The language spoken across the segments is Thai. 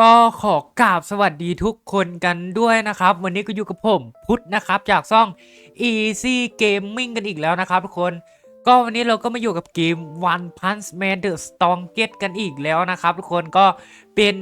ก็ขอกราบสวัสดีทุกคนกันด้วยนะครับ วันนี้ก็อยู่กับผมพุทธนะครับ จากซ่อง Easy Gaming กันอีกแล้วนะครับทุกคน ก็วันนี้เราก็มาอยู่กับเกม One Punch Man The Strongest กันอีกแล้วนะครับ ทุกคนก็เป็น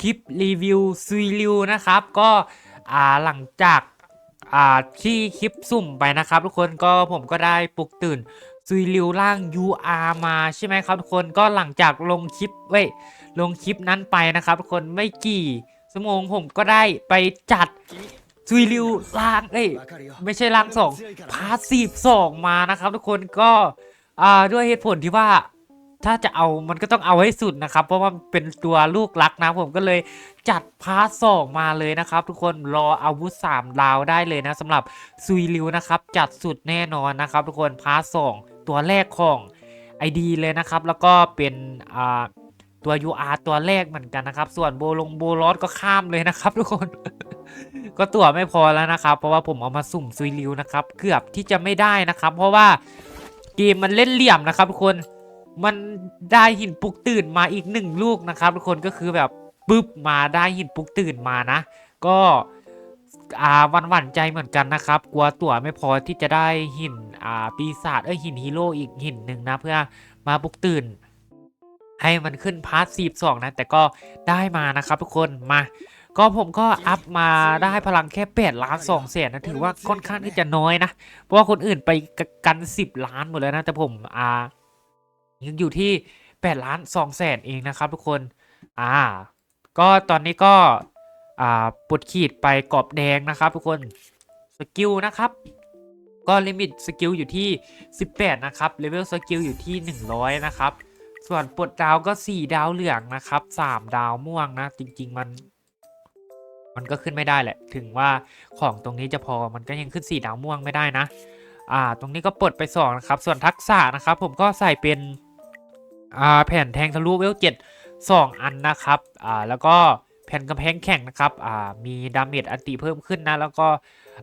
คลิปรีวิวซุยริวนะครับ ก็อ่าหลังจากอ่าที่คลิปสุ่มไปนะครับ ทุกคนก็ผมก็ได้ปลุกตื่นซุยริวร่าง UR มาใช่ไหมครับทุกคนก็หลังจากลงคลิปเว้ย ลงคลิปนั้นไปนะครับทุกคนไม่กี่ชั่วโมงผมก็ได้ไปจัดซุยริวล่างเอ้ยไม่ใช่ล่างสองพาสีฟสองมานะครับทุกคนก็อ่าด้วยเหตุผลที่ว่าถ้าจะเอามันก็ต้องเอาให้สุดนะครับ เพราะว่าเป็นตัวลูกรักนะผมก็เลยจัดพาร์ทสองมาเลยนะครับ ทุกคนรออาวุธ3ดาวได้เลยนะสำหรับซุยริวนะครับจัดสุดแน่นอนนะครับ ทุกคนพาร์ทสองตัวแรกของ ID เลยนะครับ แล้วก็เป็นอ่า ตัว UR ตัวแรกเหมือนกันนะครับ ส่วนโบลงโบลอสก็ข้ามเลยนะครับ ทุกคน ก็ตัวไม่พอแล้วนะครับ เพราะว่าผมเอามาสุ่มซุยริวนะครับ เกือบที่จะไม่ได้นะครับ เพราะว่าเกมมันเล่นเหลี่ยมนะครับทุกคน มันได้หินปลุกตื่นมาอีกหนึ่งลูกนะครับทุกคนก็คือแบบปึ๊บมาได้หินปลุกตื่นมานะ ก็อ่าวันหวั่นใจเหมือนกันนะครับ กลัวตั๋วไม่พอที่จะได้หินอ่าปีศาจเอ้ยหินฮีโร่อีกหินหนึ่งนะเพื่อมาปลุกตื่น ให้มันขึ้นพาร์ทสีสองนะ แต่ก็ได้มานะครับทุกคนมาก็ผมก็อัพมาได้พลังแค่8ล้าน2แสนนะถือว่าค่อนข้างที่จะน้อยนะ เพราะว่าคนอื่นไปกัน10ล้านหมดเลยนะ แต่ผมอ่ายังอยู่ที่8ล้าน2แสนเองนะครับทุกคนอ่า ก็ตอนนี้ก็อ่าปลดขีดไปกรอบแดงนะครับทุกคนสกิลนะครับก็ลิมิตสกิลอยู่ที่ 18 นะครับเลเวลสกิลอยู่ที่ 100 นะครับ ส่วนปลดดาวก็4ดาวเหลืองนะครับ3ดาวม่วงนะ จริง ๆ มัน มันก็ขึ้นไม่ได้แหละ ถึงว่าของตรงนี้จะพอมันก็ยังขึ้น4ดาวม่วงไม่ได้นะ อ่า ตรงนี้ก็ปลดไป2นะครับ ส่วนทักษะนะครับ ผมก็ใส่เป็นอ่าแผ่นแทงทะลุเวลเจ็ดสองอันนะครับอ่าแล้วก็แผ่นกำแพงแข็งนะครับอ่ามีดาเมจอันติเพิ่มขึ้นนะ แล้วก็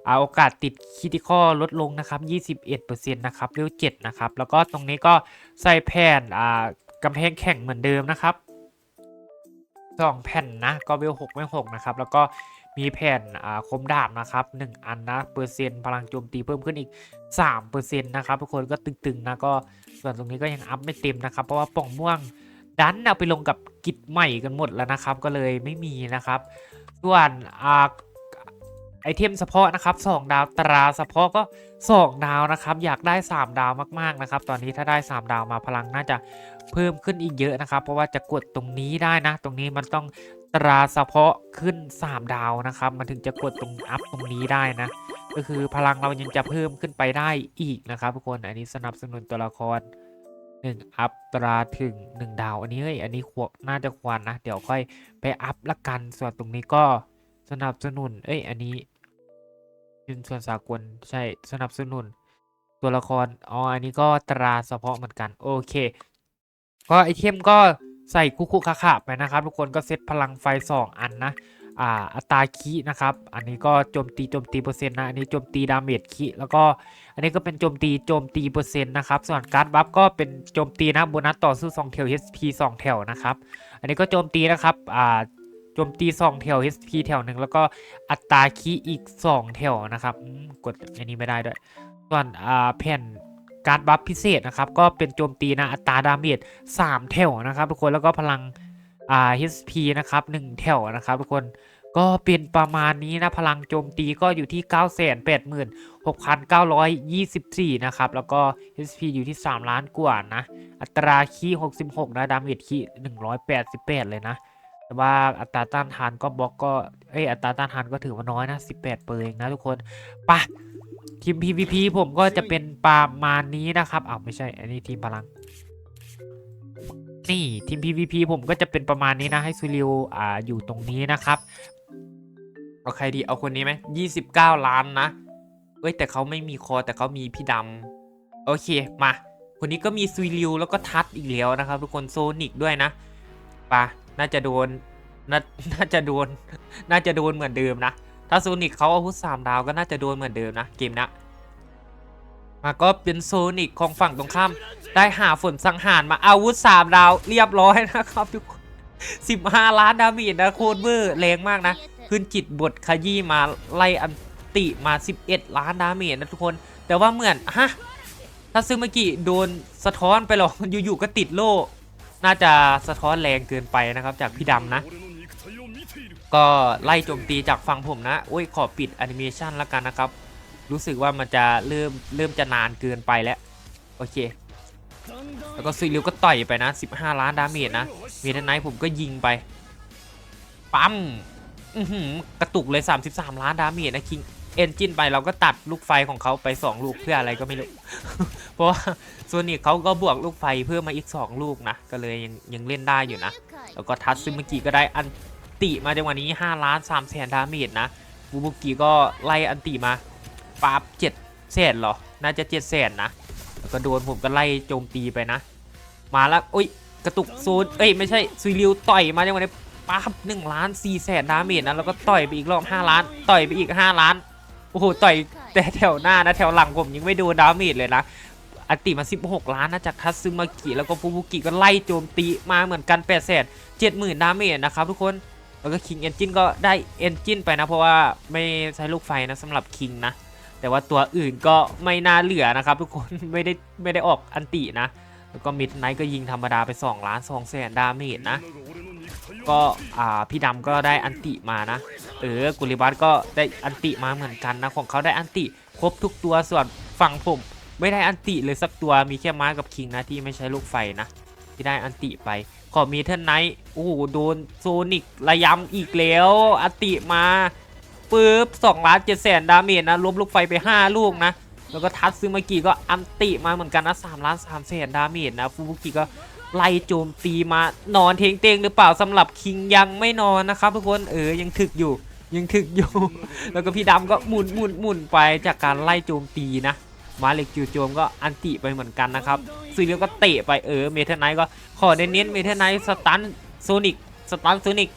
อ่าโอกาสติดคิติคอลดลงนะครับ 21%นะครับเว7นะครับ แล้วก็ตรงนี้ก็ใส่แผ่นอ่า กำแพงแข็งเหมือนเดิมนะครับสองแผ่นนะก็เวลหกไม่หกนะครับ แล้วก็มีแผ่นคมดาบนะครับหนึ่งอันนะเปอร์เซ็นต์พลังโจมตีเพิ่มขึ้นอีก3เปอร์เซ็นต์นะครับทุกคนก็ตึงๆนะก็ส่วนตรงนี้ก็ยังอัพไม่เต็มนะครับ เพราะว่าป่องม่วงดันเอาไปลงกับกิจใหม่กันหมดแล้วนะครับ ก็เลยไม่มีนะครับ ส่วนอ่า ไอเทมเฉพาะนะครับ2ดาวตราเฉพาะก็ 2 ดาวนะครับ อยากได้ 3 ดาวมากๆนะครับ ตอนนี้ถ้าได้ 3 ดาวมาพลังน่าจะเพิ่มขึ้นอีกเยอะนะครับ เพราะว่าจะกดตรงนี้ได้นะ ตรงนี้มันต้องตราเฉพาะขึ้น 3 ดาวนะครับ มันถึงจะกดตรงอัพตรงนี้ได้นะ ก็คือพลังเรายังจะเพิ่มขึ้นไปได้อีกนะครับทุกคนอันนี้สนับสนุนตัวละคร1อัพตราถึง 1 ดาว อันนี้เฮ้ยอันนี้ควรน่าจะควรนะ เดี๋ยวค่อยไปอัพละกันส่วนตรงนี้ก็สนับสนุนเอ้ยอันนี้ เป็นส่วนสากลใช่สนับสนุน ตัวละคร อ๋อ อันนี้ก็ตราเฉพาะเหมือนกัน โอเค ก็ไอเทมก็ใส่คุคุคาคาไปนะครับ ทุกคนก็เซตพลังไฟ 2 อันนะอ่าอัตราคีนะครับ อันนี้ก็โจมตีโจมตีเปอร์เซ็นต์นะ อันนี้โจมตีดาเมจคีแล้วก็อันนี้ก็เป็นโจมตีโจมตีเปอร์เซ็นต์นะครับ ส่วนการ์ดบัฟก็เป็นโจมตีนะโบนัสต่อสู้2แถว HP 2แถวนะครับ อันนี้ก็โจมตีนะครับอ่า โจมตี2แถว HP แถวหนึ่งแล้วก็อัตราคีอีก 2 แถวนะครับกดอันนี้ไม่ได้ด้วย ส่วนแผ่นการ์ดบัฟพิเศษนะครับ ก็เป็นโจมตีนะอัตราดาเมจ3แถวนะครับทุกคนแล้วก็พลังอ่า HP นะครับ1แถวนะครับทุกคนก็เป็นประมาณนี้นะพลังโจมตีก็อยู่ที่ 986,924 นะครับ แล้วก็ HP อยู่ที่ 3 ล้านกว่านะ อัตราคี66 นะ ดาเมจคี188 เลยนะ แต่ว่าอัตราต้านทานก็บล็อกก็เอ้ยอัตราต้านทานก็ถือว่าน้อยนะ18เปอร์เองนะทุกคนปะทีม PVP ผมก็จะเป็นประมาณนี้นะครับอ้าวไม่ใช่ อันนี้ทีมพลัง นี่ทีม PVP ผมก็จะเป็นประมาณนี้นะให้ซูริวอ่าอยู่ตรงนี้นะครับเอาใครดีเอาคนนี้ไหมยี่สิบเก้าล้านนะเอ้ยแต่เขาไม่มีคอแต่เขามีพี่ดำโอเคมา คนนี้ก็มีซุยริวแล้วก็ทัดอีกแล้วนะครับ ทุกคนโซนิกด้วยนะปะ น่าจะโดนนาน่าจะโดน น่าจะโดนเหมือนเดิมนะ ถ้าโซนิกเขาอาวุธสามดาวก็น่าจะโดนเหมือนเดิมนะเกมนะมาก็เป็นโซนิกของฝั่งตรงข้าม ได้หาฝนสังหารมาอาวุธสามดาวเรียบร้อยนะครับทุกคน15ล้านดาเมจนะโคตรเวอร์แรงมากนะ ขึ้นจิตบทขยี้มาไล่อันติมา 11 ล้านดาเมจนะทุกคน แต่ว่าเหมือนฮะถ้าซึมากิโดนสะท้อนไปหรอกอยู่ๆก็ติดโล่ น่าจะสะท้อนแรงเกินไปนะครับจากพี่ดำนะ ก็ไล่โจมตีจากฝั่งผมนะโอ้ยขอปิดแอนิเมชันแล้วกันนะครับ รู้สึกว่ามันจะเริ่มเริ่มจะนานเกินไปแล้ว โอเค แล้วก็ซุยริวก็ต่อยไปนะ 15 ล้านดาเมจนะมีทนายผมก็ยิงไป ปั๊มกระตุกเลย 33 ล้านดาเมจนะคิง เอนจินไปเราก็ตัดลูกไฟของเขาไป 2 ลูกเพื่ออะไรก็ไม่รู้ เพราะว่าโซนิกเขาก็บวกลูกไฟเพิ่มมาอีก 2 ลูกนะ ก็เลยยังยังเล่นได้อยู่นะ แล้วก็ทัตซึมกี้ก็ได้อันติมาจังหวะนี้5ล้าน3แสนดาเมจนะบูบุกิก็ไล่อันติมาปั๊บ7แสนหรอ น่าจะ7แสนนะ แล้วก็โดนผมก็ไล่โจมตีไปนะ มาแล้วอุ้ยกระตุกโซน เอ้ยไม่ใช่ซุยริวต่อยมาจังหวะนี้ปั๊บหนึ่งล้านสี่แสนดาเมจนะแล้วก็ต่อยไปอีกรอบ5ล้าน ต่อยไปอีก5ล้าน โอ้โหต่อยแต่แถวหน้านะแถวหลังผมยังไม่โดนดาเมจเลยนะอันติมา 16 ล้านนะจากทัตซึมากิแล้วก็ฟูบุกิก็ไล่โจมตีมาเหมือนกัน8 0 0 0 0 70,000ดาเมจนะครับทุกคนแล้วก็คิงเอนจินก็ได้เอนจินไปนะ เพราะว่าไม่ใช้ลูกไฟนะสำหรับคิงนะ แต่ว่าตัวอื่นก็ไม่น่าเหลือนะครับ ทุกคนไม่ได้ไม่ได้ออกอันตินะ แล้วก็มิดไนท์ก็ยิงธรรมดาไป 2 ล้าน2แสนดาเมจนะ ก็อ่าพี่ดำก็ได้อันติมานะ เออกุลิบัตก็ได้อันติมาเหมือนกันนะของเขาได้อันติครบทุกตัวส่วนฝั่งผมไม่ได้อันติเลยสักตัวมีแค่ม้ากับคิงนะที่ไม่ใช้ลูกไฟนะที่ได้อันติไป ขอมีเทนไนท์โอ้โหโดนโซนิกระยำอีกแล้วอันติมาปึ๊บ2ล้าน7แสนดาเมจนะลบลูกไฟไป 5 ลูกนะ แล้วก็ทัตซึมากิก็อันติมาเหมือนกันนะ3ล้าน3แสนดาเมจนะฟูบุกิก็ ไล่โจมตีมานอนเทงเตงหรือเปล่าสำหรับคิงยังไม่นอนนะครับ ทุกคนเออยังถึกอยู่ ยังถึกอยู่ แล้วก็พี่ดำก็หมุนหมุนหมุนไปจากการไล่โจมตีนะมาเล็กจู่โจมก็อันติไปเหมือนกันนะครับซีเรียลก็เตะไปเออเมทัลไนท์ก็ขอเน้นเมทัลไนท์สตันโซนิกสตันโซนิก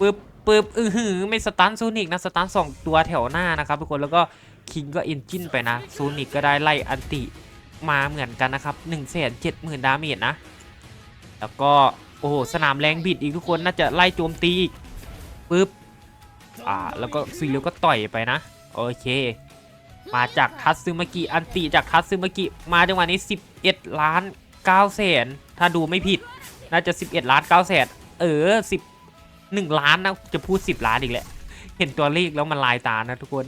ปึ๊บปึ๊บอือหือไม่สตันโซนิกนะสตันสองตัวแถวหน้านะครับทุกคนแล้วก็คิงก็เอนจินไปนะโซนิกก็ได้ไล่อันติมาเหมือนกันนะครับ1นึ่งแสนเจ็ดหมื่นดาเมจนะ แล้วก็โอ้โหสนามแรงบิดอีกทุกคนน่าจะไล่โจมตีอีกปึ๊บอ่าแล้วก็ซีเรียลก็ต่อยไปนะโอเค มาจากทัตซึมากิอันติจากทัตซึมากิมาจังหวะนี้ 11 ล้าน9แสนถ้าดูไม่ผิดน่าจะ 11 ล้าน9แสนเออ10 1ล้านนะจะพูด 10 ล้านอีกแหละเห็นตัวเลขแล้วมันลายตานะทุกคน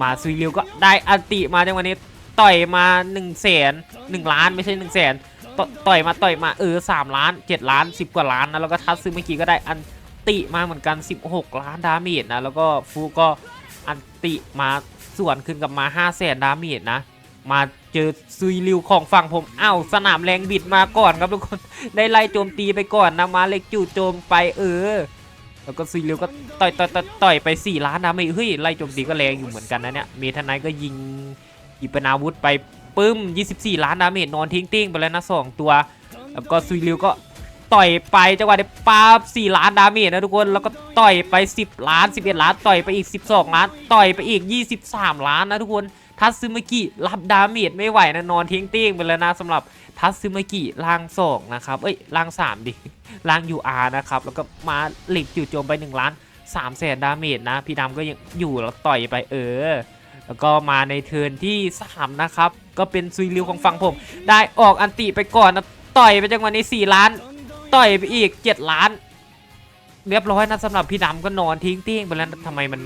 มาซุยเรียวก็ได้อันติมาจังหวะนี้ต่อยมา1แสน1ล้านไม่ใช่1แสน ต่อยมาต่อยมาเออ3ล้าน7ล้าน10กว่าล้านนะแล้วก็ทัตซึมากิก็ได้อันติมาเหมือนกัน 16 ล้านดาเมจนะแล้วก็ฟูก็อันติมาส่วนขึ้นกับมา5 0 0แสนดาเมจนะมาเจอซุยริวของฝั่งผมอ้าวสนามแรงบิดมาก่อนครับทุกคนได้ไล่โจมตีไปก่อนนะมาเล็กจู่โจมไปเออ แล้วก็ซุยริวก็ต่อยต่อยต่อยตอยไป 4 ล้านดาเมจเฮ้ยไล่โจมตีก็แรงอยู่เหมือนกันนะเนี่ยเมทานายก็ยิงหยิปนาวุธไป ปึ้ม 24 ล้านดาเมจนอนทิ้งติ้งไปแล้วนะสองตัว แล้วก็ซุยริวก็ต่อยไปจังหวะเดียวปาบ4ล้านดาเมจนะทุกคน แล้วก็ต่อยไป 10 ล้าน 11 ล้าน ต่อยไปอีก 12 ล้าน ต่อยไปอีก 23 ล้านนะทุกคนทัตซึมากิรับดาเมจไม่ไหวนะนอนทิ้งเตี้ยงไปแล้วนะสำหรับทัตซึมากิล่างสองนะครับเอ้ยล่างสามดิล่างยูอาร์นะครับแล้วก็มาหล็กจู่โจมไป1ล้าน3แสนดาเมจนะ พี่ดำก็ยังอยู่แล้วต่อยไปเออ แล้วก็มาในเทิร์นที่ 3 นะครับ ก็เป็นซุยริวของฝั่งผม ได้ออกอันติไปก่อนนะต่อยไปจังหวะนี้ 4 ล้าน ต่อยไปอีก 7 ล้าน เรียบร้อยนะสำหรับพี่ดำก็นอนทิ้งเตี้ยงไปแล้วทำไมมัน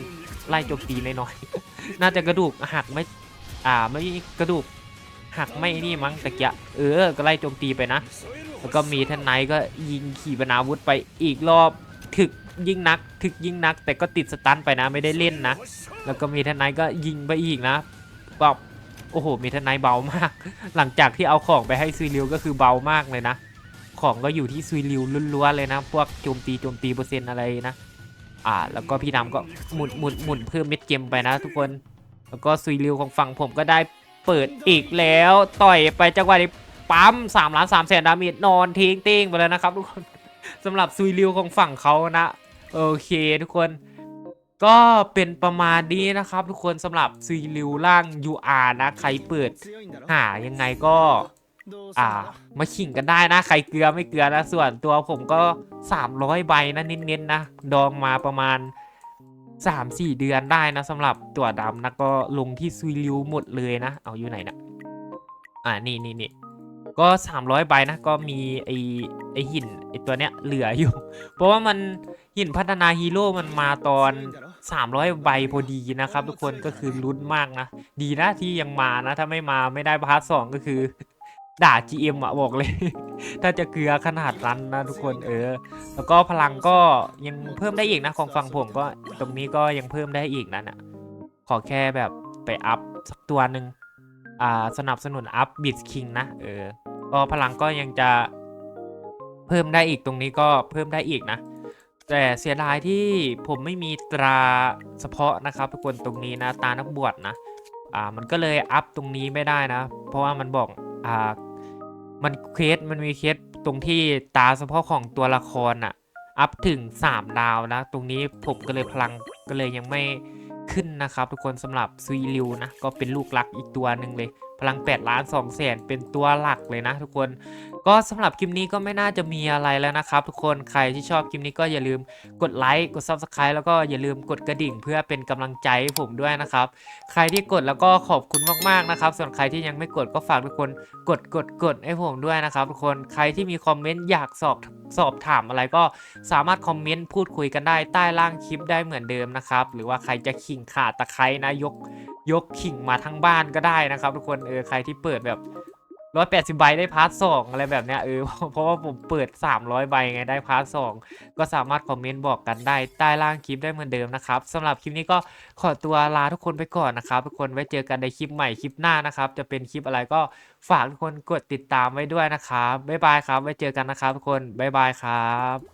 ไล่โจมตีน้อยๆน่าจะกระดูกหักไม่ อ่าไม่กระดูกหักไม่นี่มั้งตะเกียเออ ก็ไล่โจมตีไปนะ แล้วก็มีท่านไนก็ยิงขี่ปนาวุธไปอีกรอบถึก ยิ่งนักถึกยิ่งนัก แต่ก็ติดสตันไปนะไม่ได้เล่นนะ แล้วก็มีท่านไนท์ก็ยิงไปอีกนะแบบโอ้โหมีท่านไนท์เบามาก หลังจากที่เอาของไปให้ซุยริวก็คือเบามากเลยนะ ของก็อยู่ที่ซุยริวล้วนๆเลยนะ พวกโจมตีโจมตีเปอร์เซ็นต์อะไรนะอ่าแล้วก็พี่ดำก็หมุนหมุนหมุนเพิ่มเม็ดเกมไปนะ ทุกคนแล้วก็ซุยริวของฝั่งผมก็ได้เปิดอีกแล้วต่อยไปจังหวะนี้ปั๊ม3ล้าน3แสนดาเมจนอนทิ้งเต้งไปแล้วนะครับทุกคนสำหรับซุยริวของฝั่งเขานะ โอเคทุกคนก็เป็นประมาณนี้นะครับทุกคนสำหรับซีริวล่างยูอานะ ใครเปิดหายังไงก็ อ่า มาขิงกันได้นะ ใครเกลือไม่เกลือนะ ส่วนตัวผมก็ 300 ใบนะเน้นๆนะ ดองมาประมาณ 3-4 เดือนได้นะสำหรับตัวดำนะ ก็ลงที่ซีริวหมดเลยนะ เอาอยู่ไหนนะ อ่านี่นี่นี่ ก็ 300 ใบนะ ก็มีไอไอหินไอตัวเนี้ยเหลืออยู่ เพราะว่ามันหินพัฒนาฮีโร่มันมาตอน 300 ใบพอดีนะครับ ทุกคนก็คือลุ้นมากนะ ดีนะที่ยังมานะ ถ้าไม่มาไม่ได้พาร์ทสองก็คือ ด่า GM อะบอกเลย ถ้าจะเกลือขนาดนั้นนะทุกคนเออ แล้วก็พลังก็ยังเพิ่มได้อีกนะของฝั่งผมก็ตรงนี้ก็ยังเพิ่มได้อีกนั่นอะขอแค่แบบไปอัพสักตัวหนึ่ง อ่าสนับสนุนอัพบิดคิงนะเออก็พลังก็ยังจะเพิ่มได้อีกตรงนี้ก็เพิ่มได้อีกนะ แต่เสียดายที่ผมไม่มีตราเฉพาะนะครับทุกคนตรงนี้นะตานักบวชนะอ่ามันก็เลยอัพตรงนี้ไม่ได้นะ เพราะว่ามันบอกอ่ามันเคสมันมีเคสตรงที่ตาเฉพาะของตัวละครอะอัพถึง 3 ดาวนะ ตรงนี้ผมก็เลยพลังก็เลยยังไม่ ขึ้นนะครับ ทุกคนสำหรับซุยริวนะก็เป็นลูกหลักอีกตัวหนึ่งเลย พลัง 8 ล้าน2แสนเป็นตัวหลักเลยนะ ทุกคน ก็สำหรับคลิปนี้ก็ไม่น่าจะมีอะไรแล้วนะครับทุกคนใครที่ชอบคลิปนี้ก็อย่าลืมกดไลค์กด Subscribe แล้วก็อย่าลืมกดกระดิ่งเพื่อเป็นกำลังใจให้ผมด้วยนะครับ ใครที่กดแล้วก็ขอบคุณมากๆนะครับ ส่วนใครที่ยังไม่กดก็ฝากทุกคนกดกดกดให้ผมด้วยนะครับทุกคนใครที่มีคอมเมนต์อยากสอบสอบถามอะไรก็สามารถคอมเมนต์พูดคุยกันได้ใต้ล่างคลิปได้เหมือนเดิมนะครับหรือว่าใครจะขิงขาตะไคร้นะยกยกขิงมาทั้งบ้านก็ได้นะครับ ทุกคนเออใครที่เปิดแบบ ร้อยแปดสิบใบได้พาร์ทสองอะไรแบบเนี้ยเออเพราะว่าผมเปิดสามร้อยใบไงได้พาร์ทสองก็สามารถคอมเมนต์บอกกันได้ใต้ล่างคลิปได้เหมือนเดิมนะครับสำหรับคลิปนี้ก็ขอตัวลาทุกคนไปก่อนนะครับทุกคนไว้เจอกันในคลิปใหม่คลิปหน้านะครับ จะเป็นคลิปอะไรก็ฝากทุกคนกดติดตามไว้ด้วยนะครับบ๊ายบายครับไว้เจอกันนะครับทุกคนบ๊ายบายครับ